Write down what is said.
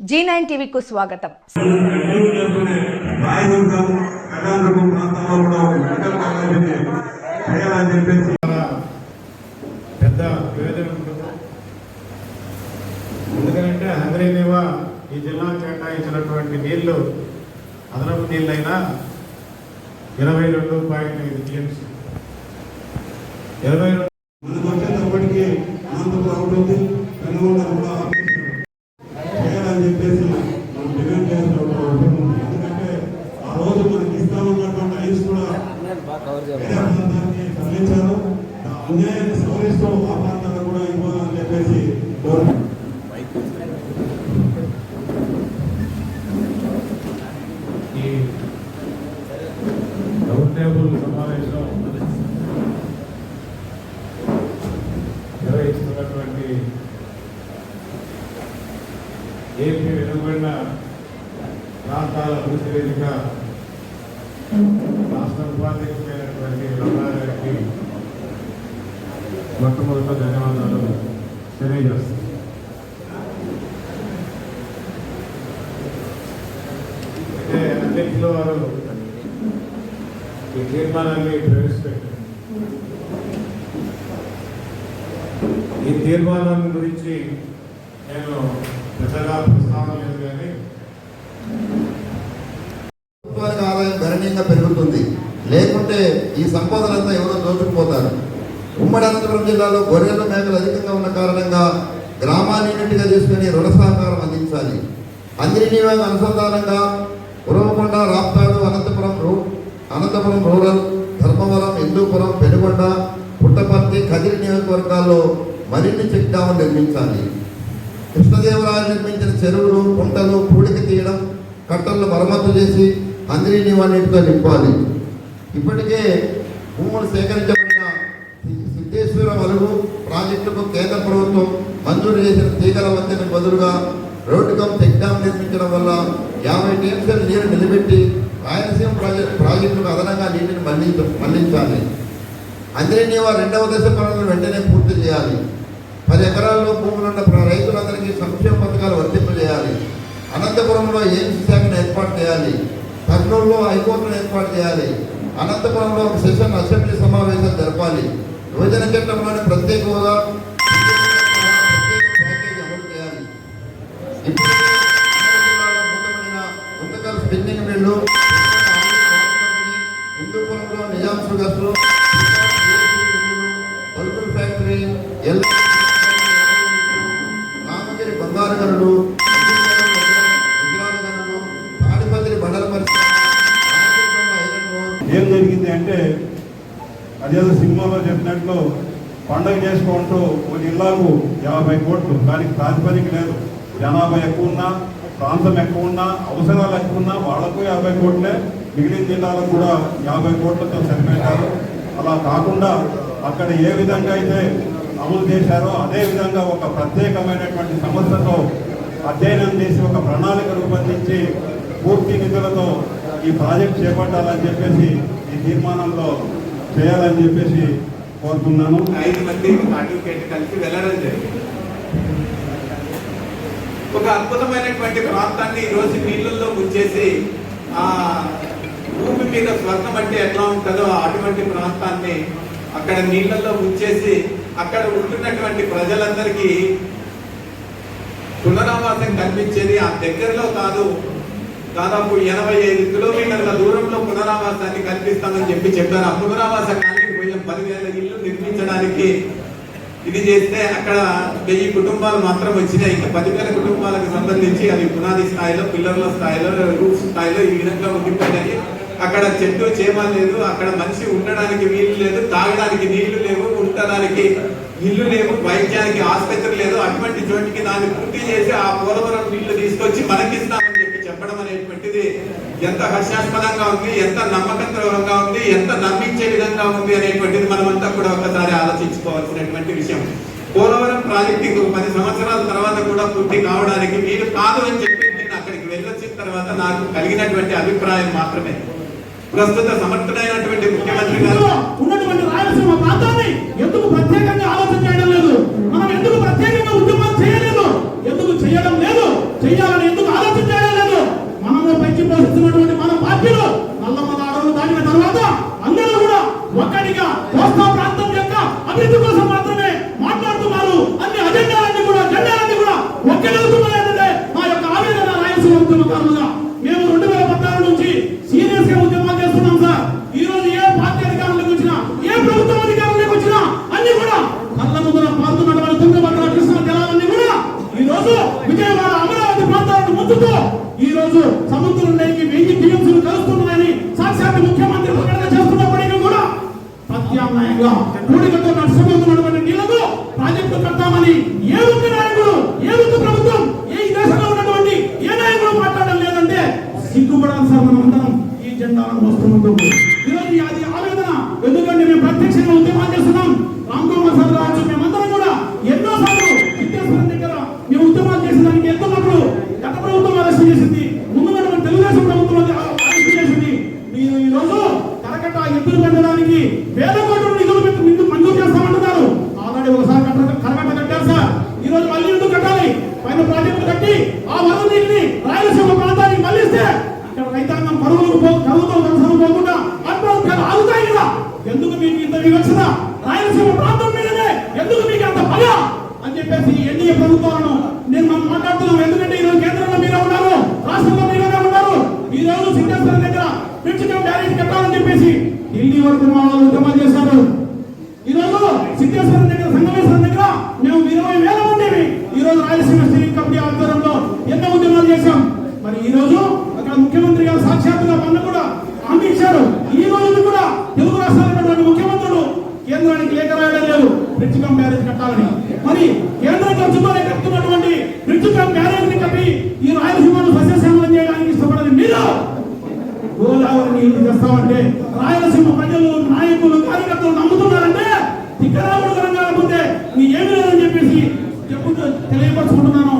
G nine టీవీకు స్వాగతం. పెద్ద ప్రయోజనం ఉంటుంది. ఎందుకంటే హంగరీనివా ఈ జిల్లా కేటాయించినటువంటి నీళ్ళు అదనపు నీళ్ళైనా ఇరవై రెండు పాయింట్ ఐదు టీఎంసీ ఇరవై రెండు మనకు వచ్చేటప్పటికి అనంతపురం ఉంటుంది పెనుగొండ కూడా చేయాలని చెప్పేసి మనం డిమాండ్ చేసినప్పుడు అవసరం ఉంది ఎందుకంటే ఆ రోజు మనకి ఇస్తామన్నటువంటి ఐస్ కూడా వేరే ప్రాంతానికి తరలించారు ఆ అన్యాయాన్ని సవరిస్తూ ఆ ప్రాంతాలకు కూడా ఇవ్వాలని చెప్పేసి కోరుతున్నాం ఈ రౌండ్ టేబుల్ సమావేశం నిర్వహిస్తున్నటువంటి ఏపీ వెనుకబడిన ప్రాంతాల అభివృద్ధి వేదిక రాష్ట్ర ఉపాధ్యక్షుడైనటువంటి రంగారెడ్డికి మొట్టమొదట ధన్యవాదాలు. తెలియజేస్తాను అయితే అధ్యక్షుల వారు ఈ తీర్మానాన్ని ప్రవేశపెట్టారు ఈ తీర్మానం గురించి నేను పెద్దగా ప్రస్తావన లేదు కానీ ప్రభుత్వానికి ఆదాయం గణనీయంగా పెరుగుతుంది. లేకుంటే ఈ సంపదలంతా ఎవరో దోచుకుపోతారు. ఉమ్మడి అనంతపురం జిల్లాలో గొర్రెల మేకలు అధికంగా ఉన్న కారణంగా గ్రామాన్ని యూనిట్గా చేసుకుని రుణ సహకారం అందించాలి. అందినీవే అనుసంధానంగా ఉరవకొండ రాప్తాడు అనంతపురం రూ అనంతపురం రూరల్ ధర్మవరం హిందూపురం పెనుగొండ పుట్టపర్తి కదిరి నియోజకవర్గాల్లో మరిన్ని చెక్ డ్యాములు నిర్మించాలి. కృష్ణదేవరాయలు నిర్మించిన చెరువులు కుంటలు పూడిక తీయడం కట్టలను మరమ్మతు చేసి అందరి నీటితో నింపాలి. ఇప్పటికే భూములు సేకరించ సిద్ధేశ్వర మలుగు ప్రాజెక్టుకు కేంద్ర ప్రభుత్వం మంజూరు చేసిన తీగల వంతెన బదులుగా రోడ్డు కమ్ టెక్డామ్ నిర్మించడం వల్ల యాభై టీఎంసీల నీరు నిలబెట్టి రాయలసీమ ప్రాజెక్టు ప్రాజెక్టుకు అదనంగా నీటిని మళ్ళించ మళ్ళించాలి. అందరినీవా రెండవ దశ పనులను వెంటనే పూర్తి చేయాలి. పది ఎకరాల్లో భూములున్న రైతులందరికీ సంక్షేమ పథకాలు వర్తింపజేయాలి అనంతపురంలో ఎయిమ్స్ శాఖను ఏర్పాటు చేయాలి. కర్నూలులో హైకోర్టును ఏర్పాటు చేయాలి. అనంతపురంలో ఒక సెషన్ అసెంబ్లీ సమావేశం జరపాలి. యువజన చట్టంలోనే ప్రత్యేక హోదా చేయాలి. స్పిన్నింగ్ మిల్లు హిందూపురంలో నిజాం షుగర్స్ పల్పుల్ ఫ్యాక్టరీ ఎల్ రామగిరి బంగారు గనులు చెప్పినట్లు పండుగ చేసుకుంటూ కొన్ని ఇళ్ళకు యాభై కోట్లు దానికి ప్రాతిపదిక లేదు. జనాభా ఎక్కువ ఉన్నా ప్రాంతం ఎక్కువ ఉన్నా అవసరాలు ఎక్కువ ఉన్నా వాళ్ళకు యాభై కోట్లే మిగిలిన జిల్లాలకు కూడా యాభై కోట్లతో సరిపెట్టారు అలా కాకుండా అక్కడ ఏ విధంగా అయితే అమలు చేశారో అదే విధంగా ఒక ప్రత్యేకమైనటువంటి సంస్థతో అధ్యయనం చేసి ఒక ప్రణాళిక రూపొందించి పూర్తి నిధులతో ఈ ప్రాజెక్ట్ చేపట్టాలని చెప్పేసి ఈ తీర్మానంలో చేయాలని చెప్పేసి కోరుతున్నాను. ఐదు మంది అడ్వకేట్ కలిసి వెళ్ళడం జరిగింది. ఒక అద్భుతమైనటువంటి ప్రాంతాన్ని ఈరోజు నీళ్ళల్లో ముంచేసి ఆ భూమి మీద స్వర్ణం అంటే ఎట్లా ఉంటుందో అటువంటి ప్రాంతాన్ని అక్కడ నీళ్ళల్లో ముంచేసి అక్కడ ఉంటున్నటువంటి ప్రజలందరికీ పునరావాసం కల్పించేది ఆ దగ్గరలో కాదు దాదాపు ఎనభై ఐదు కిలోమీటర్ల దూరంలో పునరావాసాన్ని కల్పిస్తామని చెప్పి చెప్పారు. ఆ పునరావాస కాలనీ కొంచెం పదివేల ఇల్లు నిర్మించడానికి ఇది చేస్తే అక్కడ వెయ్యి కుటుంబాలు మాత్రం వచ్చినాయి. ఇంకా పదివేల కుటుంబాలకు సంబంధించి అవి పునాది స్థాయిలో పిల్లర్ల స్థాయిలో రూఫ్ స్థాయిలో ఈ విధంగా ఉండిపోయినాయి. అక్కడ చెట్టు చేమ లేదు అక్కడ మనిషి ఉండడానికి వీలు లేదు తాగడానికి నీళ్ళు లేవు ఉండడానికి ఇల్లు లేవు వైద్యానికి ఆసుపత్రి లేదు. అటువంటి చోటికి దాన్ని పూర్తి చేసి ఆ పోలవరం నీళ్ళు తీసుకొచ్చి మనకిస్తామని ఇది ఎంత హర్షాస్పదంగా ఉంది ఎంత నమ్మకంగా ఉంది ఎంత నమ్మించే విధంగా ఉంది అనేటువంటిది మనమంతా కూడా ఒకసారి ఆలోచించుకోవాల్సినటువంటి విషయం. పోలవరం ప్రాజెక్టు పది సంవత్సరాల తర్వాత కూడా పూర్తి కావడానికి మీరు కాదు అని చెప్పి నేను అక్కడికి వెళ్ళొచ్చిన తర్వాత నాకు కలిగినటువంటి అభిప్రాయం మాత్రమే. ప్రస్తుత సమర్థుడైనటువంటి ముఖ్యమంత్రి గారు ఉన్నటువంటి రాయలసీమ ప్రాంతాన్ని ఎందుకు ప్రత్యేకంగా ఆలోచన చేయడం లేదు? మనం ఎందుకు ప్రత్యేకంగా ఉద్యమం చేయలేదు? ఎందుకు చేయడం లేదు? చేయాలని ఉద్యమకారులుగా మేము రెండు వేల పద్నాలుగు నుంచి సీరియస్గా ఉద్యమాలు చేస్తున్నాం సార్. ఈ రోజు ఏ పార్టీ అధికారులకు వచ్చినా ఏ ప్రభుత్వం అధికారులకు వచ్చినా అన్ని కూడా కళ్ళ ముందున పాల్గొన్నటువంటి తుంగభద్ర కృష్ణ జలాలన్నీ కూడా ఈ రోజు విజయవాడ అమరావతి ప్రాంతాలను ముందుతో ఈ రోజు సముద్రం లేకి వెయ్యి టీఎంసీలు కలుస్తున్నాయని సాక్షాత్ ముఖ్యమంత్రి ప్రకటన చేస్తున్నప్పటికీ కూడా ప్రత్యామ్నాయంగా కూడికతో నష్టపోతున్నటువంటి నీళ్ళకు ప్రాజెక్టు కట్టామని ఏ ఒక్క నాయకుడు ఏ ఒక్క ప్రభుత్వం ఏ ఈ దేశంలో ఉన్నటువంటి ఏ నాయకుడు మాట్లాడడం లేదంటే సిగ్గుపడాలి సార్ మనం అందరం ఈ జెండాలను వస్తున్నందుకు ఈరోజు అది ఆవేదన ఎందుకంటే మేము ప్రత్యక్షంగా ఉద్యమాలు చేస్తున్నాం రామ్ కుమార్ సార్ రావచ్చు మేమందరం కూడా ఎన్నో సార్లు విద్యాశ్వరం దగ్గర మేము ఉద్యమాలు చేసిన దానికి వెళ్తున్నప్పుడు గత ప్రభుత్వం అరెస్ట్ చేసింది ముందు ఉన్నటువంటి తెలుగుదేశం ప్రభుత్వం అది అరెస్ట్ చేసింది మీరు ఈ రోజు కరకట్ట ఎత్తులు పెట్టడానికి వేల కోట్ల నిధులు పెట్టి నిధులు మంజూరు చేస్తామంటున్నారు ఆల్రెడీ ఒకసారి కట్ట కరకట్ట కట్టారు సార్ ఈ రోజు మళ్ళీ ఎందుకు కట్టాలి పైన ప్రాజెక్టులు కట్టి ఆ వరద నీటిని రాయలసీమ ప్రాంతానికి మళ్ళిస్తే ఇక్కడ రైతాంగం కరువులకు పో కరువుతో వ్యవసాయం పోకుండా ఆత్మహత్యలు ఆగుతాయి కదా ఎందుకు మీకు ఇంత వివక్షత రాయలసీమ ప్రాంతం మీదనే. ఎందుకు మీకు అంత పగ అని చెప్పేసి ఎన్డీఏ ప్రభుత్వాలను నేను మనం మాట్లాడుతున్నాం. ఎందుకంటే ఈరోజు కేంద్రంలో మీరే ఉన్నారు రాష్ట్రంలో మీరే ఉన్నారు. ఈ రోజు సిద్ధేశ్వరం దగ్గర పిచ్చికం బ్యారేజ్ కట్టాలని చెప్పేసి ఢిల్లీ వరకు వాళ్ళు ఉద్యమాలు చేశారు. ఈ రోజు సిద్ధేశ్వరం దగ్గర సంగమేశ్వరం దగ్గర మేము ఇరవై వేల మందిని ఈ రోజు రాయలసీమ స్టీరింగ్ కమిటీ ఆధ్వర్యంలో ఎన్నో ఉద్యమాలు చేశాం. మరి ఈ రోజు అక్కడ ముఖ్యమంత్రి గారు సాక్షాత్తుగా మొన్న కూడా హామీ ఇచ్చారు. ఈ రోజు కూడా తెలుగు రాష్ట్రాల కేంద్రానికి లేఖ రాయడం లేదు. బ్రిడ్జ్ కమ్ బ్యారేజ్ కట్టాలని. మరి కేంద్ర ఖర్చుతోనే కట్టుతున్నటువంటి బ్రిడ్జ్ కమ్ బ్యారేజ్ని కట్టి ఈ రాయలసీమను సస్యశ్యామలం చేయడానికి ఇష్టపడని మీరు? గోదావరి నీళ్ళు తెస్తామంటే రాయలసీమ ప్రజలు నాయకులు కార్యకర్తలు నమ్ముతున్నారంటే తిక్కరాముడు కనుక లేకపోతే నీ ఏమి లేదని చెప్పేసి చెప్పుతూ తెలియపరచుకుంటున్నాను.